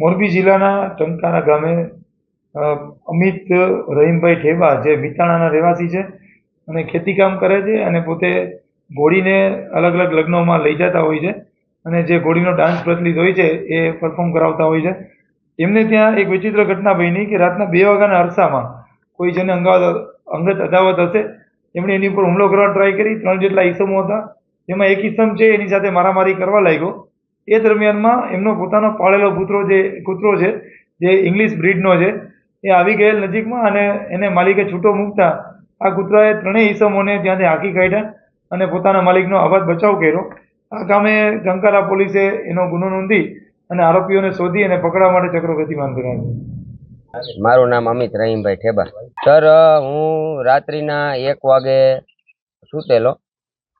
મોરબી જિલ્લાના ટંકારા ગામે અમિત રહીમભાઈ ઠેબા, જે મિતાણાના રહેવાસી છે, અને ખેતીકામ કરે છે અને પોતે ઘોડીને અલગ અલગ લગ્નોમાં લઈ જતા હોય છે અને જે ઘોડીનો ડાન્સ પ્રચલિત હોય છે એ પરફોર્મ કરાવતા હોય છે. એમને ત્યાં એક વિચિત્ર ઘટના બની કે રાતના બે વાગ્યાના અરસામાં કોઈ જેને અંગાવત, અંગત અદાવત હશે, એમણે એની ઉપર હુમલો કરવા ટ્રાય કરી, ત્રણ જેટલા ઈસમો હતા, એમાં એક ઈસમ છે એની સાથે મારામારી કરવા લાગ્યો. એ દરમિયાનમાં એમનો પોતાનો પાળેલો કૂતરો જે, કૂતરો છે, જે ઇંગ્લિશ બ્રીડનો છે, એ આવી ગયેલ નજીકમાં અને એને માલિકે છૂટો મૂકતા આ કૂતરાએ ત્રણેય ઈસમોને ત્યાંથી હાંકી કાઢ્યા અને પોતાના માલિકનો અવાજ બચાવ કર્યો. આ કામે ટંકારા પોલીસે એનો ગુનો નોંધી અને આરોપીઓને શોધી અને પકડવા માટે ચક્રો ગતિમાન કર્યા મારું નામ અમિત રહીમભાઈ ઠેબા. સર, હું રાત્રિના એક વાગે સૂતેલો.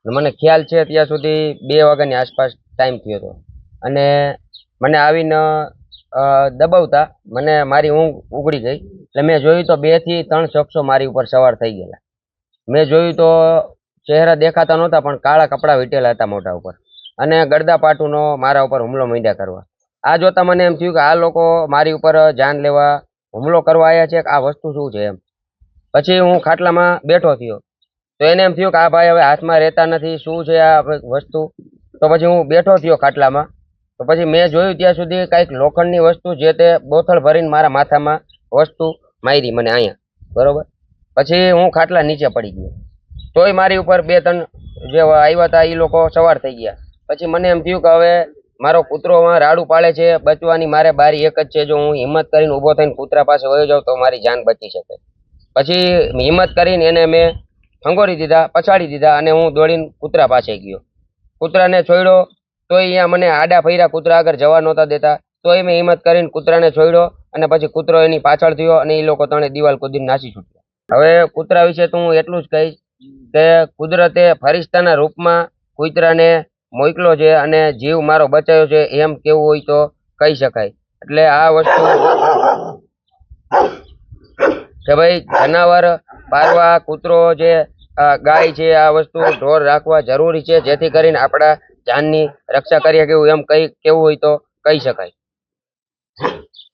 મને ખ્યાલ છે ત્યાં સુધી બે વાગ્યાની આસપાસ ટાઈમ થયો હતો. અને મને આવીને દબાવતા. મને મારી ઊંઘ ઉગડી ગઈ. એટલે મેં જોયું તો બેથી ત્રણ શખ્સો મારી ઉપર સવાર થઈ ગયેલા. મેં જોયું તો ચહેરા દેખાતા નહોતા, પણ કાળા કપડાં વીટેલા હતા મોઢા ઉપર. અને ગડદા પાટુનો મારા ઉપર હુમલો માંડ્યા કરવા. આ જોતા મને એમ થયું કે આ લોકો મારી ઉપર જાન લેવા હુમલો કરવા આવ્યા છે કે આ વસ્તુ શું છે એમ. પછી હું ખાટલામાં બેઠો થયો. તો એને એમ થયું કે આ ભાઈ હવે હાથમાં રહેતા નથી, શું છે આ વસ્તુ? તો પછી હું બેઠો થયો ખાટલામાં. તો પછી મેં જોયું ત્યાં સુધી કાંઈક લોખંડની વસ્તુ જે તે બોથળ ભરીને મારા માથામાં વસ્તુ મારી મને અહીંયા. બરોબર? પછી હું ખાટલા નીચે પડી ગયો. તોય મારી ઉપર બે ત્રણ જે આવ્યા હતા એ લોકો સવાર થઈ ગયા. પછી મને એમ થયું કે હવે મારો કૂતરો રાડું પાડે છે, બચવાની મારે બારી એક જ છે, જો હું હિંમત કરીને ઊભો થઈને કૂતરા પાસે વયો જાઉં તો મારી જાન બચી શકે. પછી હિંમત કરીને એને મેં ફંગોરી દીધા, પછાડી દીધા અને હું દોડીને કૂતરા પાસે ગયો. કૂતરાને છોડ્યો તોય અહીંયા મને આડા ફર્યા કૂતરા આગળ જવા નહોતા દેતા. તો એ મેં હિંમત કરીને કૂતરાને છોડ્યો અને પછી કૂતરો એની પાછળ થયો અને એ લોકો ત્રણે દિવાલ કૂદીને નાસી છૂટ્યા. હવે કૂતરા વિશે તો હું એટલું જ કહીશ કે કુદરતે ફરિશ્તાના રૂપમાં કૂતરાને મોકલો છે અને જીવ મારો બચાવ્યો છે એમ કેવું હોય તો કહી શકાય. એટલે આ વસ્તુ કે ભાઈ જનાવર, પારવા, કૂતરો જે ગાય છે, આ વસ્તુ ઢોર રાખવા જરૂરી છે, જેથી કરીને આપણા જાનની રક્ષા કરી શકીએ એવું એમ કઈ કેવું હોય તો કહી શકાય.